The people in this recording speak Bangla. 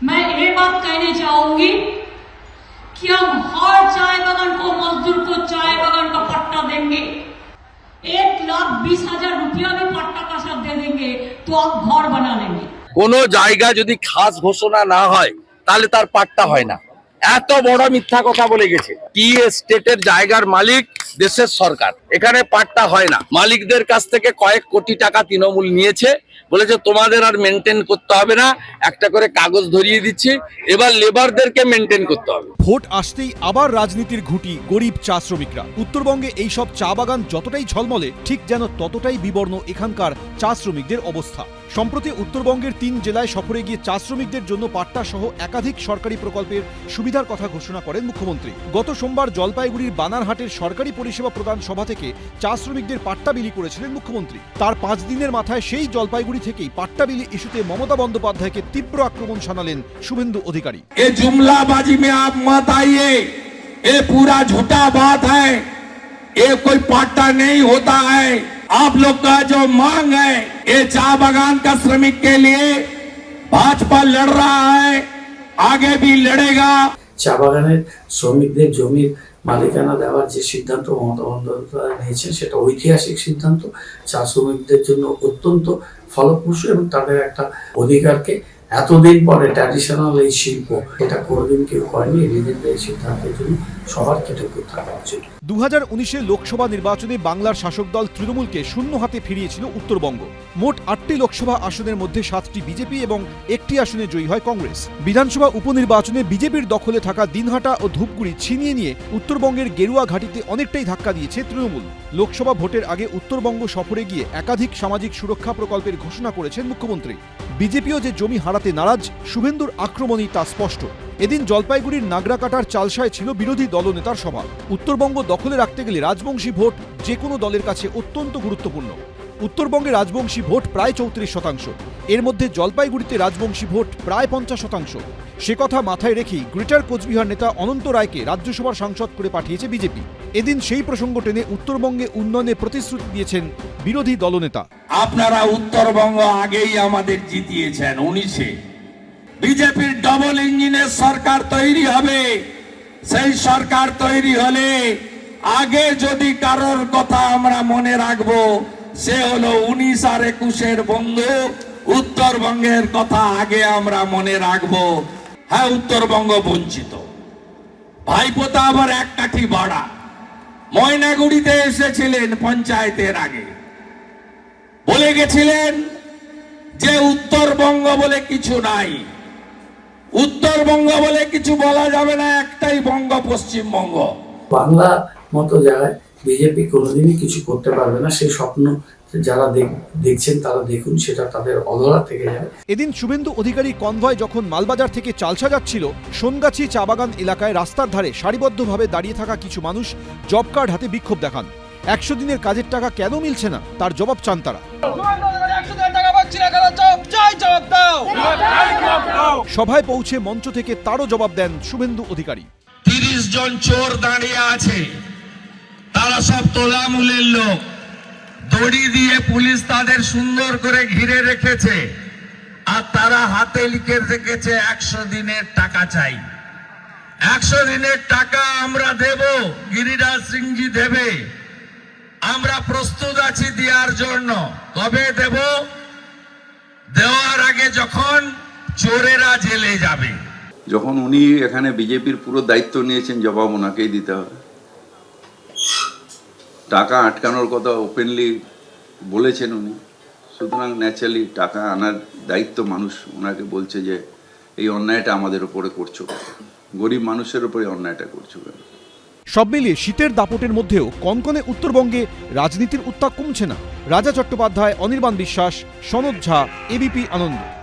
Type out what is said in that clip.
मैं ये बात कहना चाहूंगी कि हम हर चाय बागान को मजदूर को चाय बागान का पट्टा देंगे एक लाख बीस हजार रुपया भी पट्टा का साथ दे देंगे तो आप घर बना लेंगे কোনো জায়গা যদি খাস ঘোষণা না হয় তাহলে তার পাট্টা হয় না এত বড় মিথ্যা কথা বলে গেছে কি স্টেটের জায়গার মালিক দেশের সরকার এখানে পাট্টা হয় না মালিকদের কাছ থেকে কয়েক কোটি টাকা তৃণমূল নিয়েছে বলেছে, তোমাদের আর মেনটেন করতে হবে না। একটা করে কাগজ ধরিয়ে দিচ্ছে। এবার লেবারদেরকে মেনটেন করতে হবে। ভোট আসতেই আবার রাজনীতির ঘুটি গরিব চা শ্রমিকরা। উত্তরবঙ্গে এইসব চা বাগান যতটাই ঝলমলে, ঠিক যেন ততটাই বিবর্ণ এখানকার চা শ্রমিকদের অবস্থা। সম্প্রতি উত্তরবঙ্গের তিন জেলায় সফরে গিয়ে চা শ্রমিকদের জন্য পাট্টা সহ একাধিক সরকারি প্রকল্পের সুবিধার কথা ঘোষণা করেন মুখ্যমন্ত্রী। গত সোমবার জলপাইগুড়ির বানারহাটের সরকারি পরিষেবা প্রদান সভা থেকে চা শ্রমিকদের পাট্টা বিলি করেছিলেন মুখ্যমন্ত্রী। তার পাঁচ দিনের মাথায় সেই জলপাইগুড়ি থেকেই পাট্টা বিলি ইস্যুতে মমতা বন্দ্যোপাধ্যায়কে তীব্র আক্রমণ শানালেন শুভেন্দু অধিকারী। এ জুমলাবাজি মে আপ মত আইয়ে, এ পুরা ঝুটা বাত হ্যায়। ये कोई पाट्टा नहीं होता है आप लोग का जो मांग है ये चाय बागान का श्रमिक के लिए भाजपा लड़ रहा है आगे भी लड़ेगा চা বাগানের শ্রমিকদের জমির মালিকানা দেওয়ার যে সিদ্ধান্ত মমতা বন্দ্যোপাধ্যায় নিয়েছেন সেটা ঐতিহাসিক সিদ্ধান্ত চা শ্রমিকদের জন্য অত্যন্ত ফলপ্রসূ এবং তাদের একটা অধিকারকে এতদিন পরে ট্র্যাডিশনাল এই শিল্প, এটা কোনোদিন কেউ করেনি, নিজেদের এই সিদ্ধান্তের জন্য সবার কৃতজ্ঞ থাকা উচিত দু হাজার উনিশের লোকসভা নির্বাচনে বাংলার শাসক দল তৃণমূলকে শূন্য হাতে ফিরিয়েছিল উত্তরবঙ্গ। মোট আটটি লোকসভা আসনের মধ্যে সাতটি বিজেপি এবং একটি আসনে জয়ী হয় কংগ্রেস। বিধানসভা উপনির্বাচনে বিজেপির দখলে থাকা দিনহাটা ও ধূপগুড়ি ছিনিয়ে নিয়ে উত্তরবঙ্গের গেরুয়া ঘাটিতে অনেকটাই ধাক্কা দিয়েছে তৃণমূল। লোকসভা ভোটের আগে উত্তরবঙ্গ সফরে গিয়ে একাধিক সামাজিক সুরক্ষা প্রকল্পের ঘোষণা করেছেন মুখ্যমন্ত্রী। বিজেপিও যে জমি হারাতে নারাজ, শুভেন্দুর আক্রমণই তা স্পষ্ট। এদিন জলপাইগুড়ির নাগরাকাটার চালসায় ছিল বিরোধী দলনেতার সভা। উত্তরবঙ্গ দখলে রাখতে গেলে রাজবংশী ভোট যে কোনো দলের কাছে অত্যন্ত গুরুত্বপূর্ণ। উত্তরবঙ্গে রাজবংশী ভোট প্রায় চৌত্রিশ শতাংশ। এর মধ্যে জলপাইগুড়িতে রাজবংশী ভোট প্রায় পঞ্চাশ শতাংশ। সে কথা মাথায় রেখেই গ্রেটার কোচবিহার নেতা অনন্ত রায়কে রাজ্যসভার সাংসদ করে পাঠিয়েছে বিজেপি। এদিন সেই প্রসঙ্গ টেনে উত্তরবঙ্গে উন্নয়নে প্রতিশ্রুতি দিয়েছেন বিরোধী দলনেতা। আপনারা উত্তরবঙ্গ আগেই আমাদের জিতিয়েছেন, উনিশে। বিজেপির ডবল ইঞ্জিনের সরকার তৈরি হবে। সেই সরকার তৈরি হলে আগে যদি কারোর কথা আমরা মনে রাখব, সে হলো উনিশ আর একুশের বন্ধু। উত্তরবঙ্গের কথা আগে আমরা মনে রাখব। হ্যাঁ উত্তরবঙ্গ বঞ্চিত। ভাইপোতা আবার এক কাঠি বাড়া ময়নাগুড়িতে এসেছিলেন পঞ্চায়েতের আগে। বলে গেছিলেন যে উত্তরবঙ্গ বলে কিছু নাই। উত্তরবঙ্গ বলে কিছু বলা যাবে না একটাই বঙ্গ পশ্চিমবঙ্গ। বাংলা মতো জায়গায় বিজেপি কোনোদিনই কিছু করতে পারবে না। সেই স্বপ্ন যারা দেখছেন তারা দেখুন সেটা তাদের অধরা থেকে যাবে। এদিন শুভেন্দু অধিকারী কনভয় যখন মালবাজার থেকে চালসা যাচ্ছিল সোনগাছি চা বাগান এলাকায় রাস্তার ধারে সারিবদ্ধভাবে দাঁড়িয়ে থাকা কিছু মানুষ জব কার্ড হাতে বিক্ষোভ দেখান। একশো দিনের কাজের টাকা কেন মিলছে না? তার জবাব চান তারা। সভায় পৌঁছে মঞ্চ থেকে তারও জবাব দেন শুভেন্দু অধিকারী। তিরিশ জন চোর দাঁড়িয়ে আছে। তারা সব তোলামূলের লোক। দড়ি দিয়ে পুলিশ তাদের সুন্দর করে ঘিরে রেখেছে। আর তারা হাতে লিখে রেখেছে, একশো দিনের টাকা চাই। একশো দিনের টাকা আমরা দেব, গিরিরাজ সিংজি দেবে। আমরা প্রস্তুত আছি দেওয়ার জন্য। কবে দেব? দেওয়ার আগে যখন চোরেরা জেলে যাবে। যখন উনি এখানে বিজেপির পুরো দায়িত্ব নিয়েছেন, জবাব ওনাকেই দিতে হবে। টাকা আটকানোর কথা ওপেনলি বলেছেন উনি। সুতরাং ন্যাচারালি টাকা আনার দায়িত্ব মানুষ ওনাকে বলছে যে, এই অন্যায়টা আমাদের উপরে করছ গরিব মানুষের উপরে অন্যায়টা করছ কেন? সব মিলিয়ে শীতের দাপটের মধ্যেও কনকনে উত্তরবঙ্গে রাজনীতির উত্তাপ কমছে না। রাজা চট্টোপাধ্যায়, অনির্বাণ বিশ্বাস, সনদ ঝা এবিপি আনন্দ।